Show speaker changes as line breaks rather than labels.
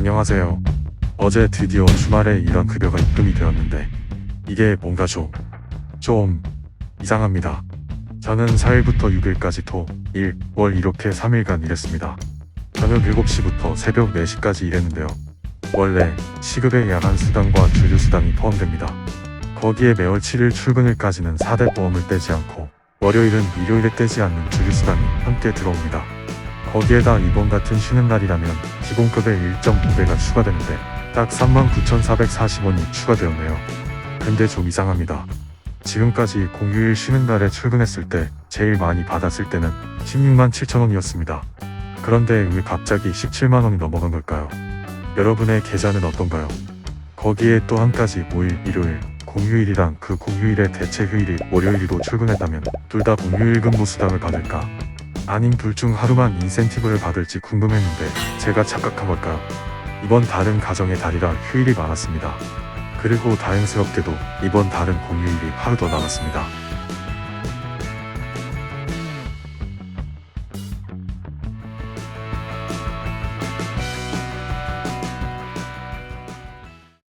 안녕하세요. 어제 드디어 주말에 이런 급여가 입금이 되었는데 이게 뭔가 좀, 좀 이상합니다. 저는 4일부터 6일까지 토, 일, 월 이렇게 3일간 일했습니다. 저녁 7시부터 새벽 4시까지 일했는데요. 원래 시급에 야간 수당과 주류 수당이 포함됩니다. 거기에 매월 7일 출근일까지는 4대 보험을 떼지 않고 월요일은 일요일에 떼지 않는 주류 수당이 함께 들어옵니다. 거기에다 이번 같은 쉬는 날이라면 기본급의 1.5배가 추가되는데 딱 39,440원이 추가되었네요. 근데 좀 이상합니다. 지금까지 공휴일 쉬는 날에 출근했을 때 제일 많이 받았을 때는 16만 7천원이었습니다. 그런데 왜 갑자기 17만원이 넘어간 걸까요? 여러분의 계좌는 어떤가요? 거기에 또 한 가지 5일, 일요일, 공휴일이랑 그 공휴일의 대체 휴일이 월요일이도 출근했다면 둘 다 공휴일 근무 수당을 받을까? 아님 둘중 하루만 인센티브를 받을지 궁금했는데 제가 착각한 걸까요? 이번 달은 가정의 달이라 휴일이 많았습니다. 그리고 다행스럽게도 이번 달은 공휴일이 하루 더 남았습니다.